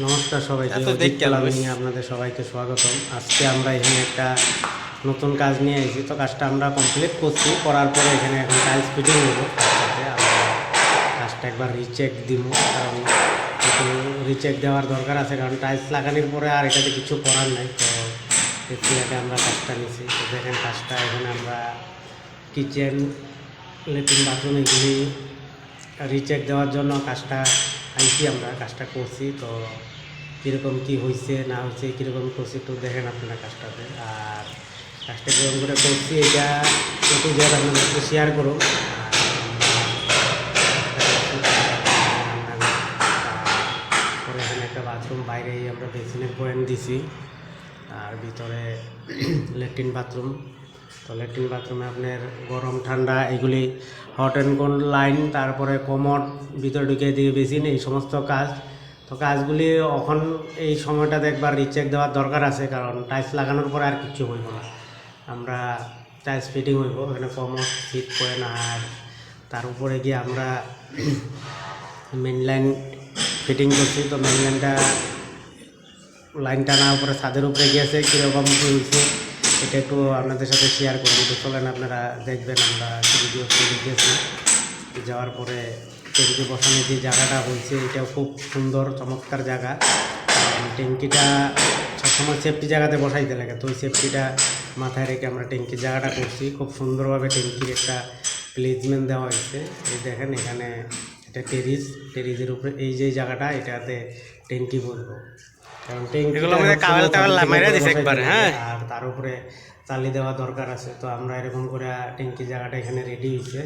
নমস্কার সবাইকে। আপনাদের সবাইকে স্বাগতম। আজকে আমরা এখানে একটা নতুন কাজ নিয়ে এসেছি। তো কাজটা আমরা কমপ্লিট করছি। করার পরে এখানে এখন টাইলস ফিটিং আমরা কাজটা একবার রিচেক দিব। কারণ একটু রিচেক দেওয়ার দরকার আছে। কারণ টাইলস লাগানোর পরে আর এটাতে কিছু করার নাই। তো এতে আমরা কাজটা নিয়েছি তো দেখেন কাজটা এখানে আমরা কিচেন লেট্রিন বাথরুম এগুলি রিচেক দেওয়ার জন্য কাজটা আইছি আমরা কাজটা করছি, তো কীরকম কী হয়েছে না হয়েছে কীরকম করছি একটু দেখেন আপনারা কাজটাতে আর কাজটা কীরকম করে করছি, এটা একটু যে আপনাদের একটু শেয়ার করুন। একটা বাথরুম বাইরেই আমরা বেসিনের পয়েন্ট দিছি। আর ভিতরে ল্যাট্রিন বাথরুম তো ল্যাট্রিন বাথরুমে আপনার গরম, ঠান্ডা, এগুলি হট অ্যান্ড কোল্ড লাইন তারপরে কমট ভিতরে ঢুকে দিয়ে বেসিন এই সমস্ত কাজ। তো কাজগুলি এখন এই সময়টাতে একবার রিচেক দেওয়ার দরকার আছে, কারণ টাইলস লাগানোর পরে আর কিচ্ছু হইব না। আমরা টাইলস ফিটিং হইব, এখানে কমট সিট করে না, আর তার উপরে গিয়ে আমরা মেন লাইন ফিটিং করছি। তো মেন লাইনটা লাইন টানার উপরে ছাদের উপরে গিয়েছে, কীরকম হয়েছে এটা একটু আপনাদের সাথে শেয়ার করব। তো চলেন, আপনারা দেখবেন আমরা ভিডিও করে গিয়েছি যাওয়ার পরে ট্যাঙ্কি বসানোর যে জায়গাটা হয়েছে, এটাও খুব সুন্দর, চমৎকার জায়গা। ট্যাঙ্কিটা সবসময় সেফটি জায়গাতে বসাইতে লাগে। তো ওই সেফটিটা মাথায় রেখে আমরা ট্যাঙ্কির জায়গাটা করছি। খুব সুন্দরভাবে ট্যাঙ্কির একটা প্লেসমেন্ট দেওয়া হয়েছে। এই দেখেন, এখানে এটা টেরিস টেরিসের উপরে এই যে জায়গাটা, এটাতে ট্যাঙ্কি বলব এগুলো আমাদের কাওয়াল টাওয়াল মাইরা দিছে একবার, হ্যাঁ? আর তার উপরে চালি দেওয়া দরকার আছে তো আমরা এরকম করে ট্যাঙ্কি জায়গাটা এখানে রেডি হয়েছে।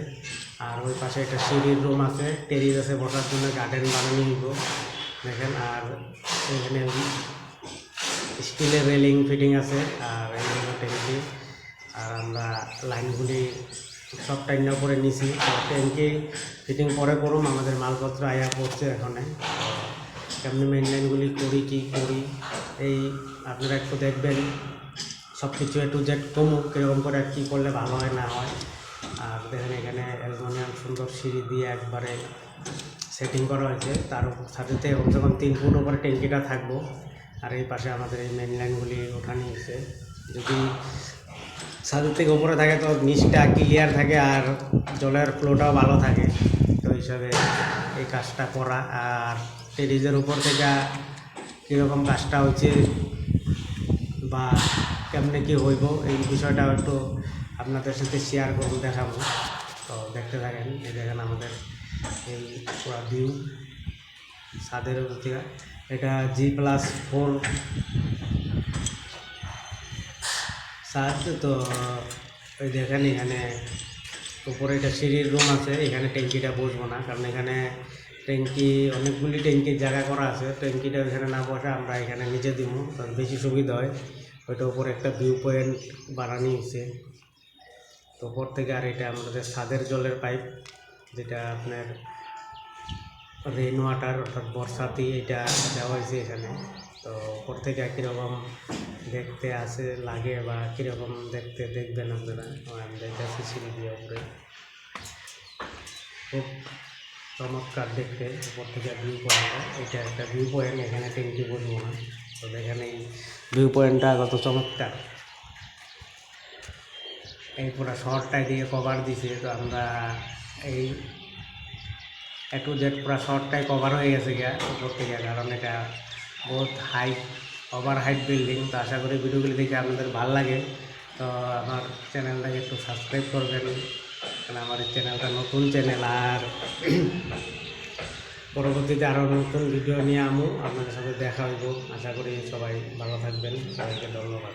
আর ওই পাশে একটা সিঁড়ির রুম আছে টেরিস আছে বসার জন্য গার্ডেন বানানো নিব। দেখেন আর এখানে স্টিলের রেলিং ফিটিং আছে আর ট্যাঙ্কি আর আমরা লাইনগুলি সব টাইম করে নিছি। ট্যাঙ্কি ফিটিং পরে করুম আমাদের মালপত্র আয়া পড়ছে এখানে। কেমনি মেন লাইনগুলি করি, কী করি, এই আপনারা একটু দেখবেন। সব কিছু একটু জেড কমুক, কীরকম করে কী করলে ভালো হয়, না হয়। আর দেখেন এখানে অ্যালুমিনিয়াম সুন্দর সিঁড়ি দিয়ে একবারে সেটিং করা হয়েছে। তার উপর সাথে কমসে কম তিন ফুট উপরে ট্যাঙ্কিটা থাকব, আর এই পাশে আমাদের এই মেন লাইনগুলি ওঠানো যদি ছাদের থেকে উপরে থাকে, তো নিচটা ক্লিয়ার থাকে আর জলের ফ্লোটাও ভালো থাকে। তো হিসাবে এই কাজটা করা। আর টেরিজের উপর থেকে কীরকম কাজটা হচ্ছে বা কেমনে কি হইব, এই বিষয়টা একটু আপনাদের সাথে শেয়ার করুন দেখাবো। তো দেখতে থাকেন, এই দেখেন আমাদের এই পুরা ভিউ ছাদের থেকে। এটা জি প্লাস ফোর সাত তো ওই দেখেন এখানে উপরে একটা সিঁড়ির রুম আছে, এখানে ট্যাঙ্কিটা বসবো না, কারণ এখানে ট্যাঙ্কি, অনেকগুলি ট্যাঙ্কির জায়গা করা আছে। ট্যাঙ্কিটা এখানে না বসে আমরা এখানে নিচে দিব তাহলে বেশি সুবিধা হয়। ওইটা উপরে একটা ভিউ পয়েন্ট বানানি হয়েছে তো ওপর থেকে আর এটা আমাদের ছাদের জলের পাইপ, যেটা আপনার রেন ওয়াটার অর্থাৎ বর্ষাতে এটা দেওয়া হয়েছে এখানে। তো ওপর থেকে কীরকম দেখতে আসে লাগে বা কীরকম দেখতে দেখবেন আপনারা? আমি দেখতেছি সিঁড়ি দিয়ে উপরে। খুব চমৎকার দেখতে, উপর থেকে ভিউ পয়েন্টটা এটা একটা ভিউ পয়েন্ট এখানে ট্যাঙ্কি বসবো না তো এখানে এই ভিউ পয়েন্টটা কত চমৎকার। এই পুরো শহরটা দিয়ে কভার দিছে, তো আমরা এই এ টু জেড পুরো শর্টটাই কভার হয়ে গেছে গিয়া উপর থেকে, কারণ এটা বহুত হাইট ওভার হাইট বিল্ডিং তো আশা করি ভিডিওগুলি দেখে আপনাদের ভালো লাগে। তো আমার চ্যানেলটাকে একটু সাবস্ক্রাইব করবেন। কারণ আমার এই চ্যানেলটা নতুন চ্যানেল আর পরবর্তীতে আরও নতুন ভিডিও নিয়ে আমো। আপনাদের সাথে দেখা হইব। আশা করি সবাই ভালো থাকবেন। সবাইকে ধন্যবাদ।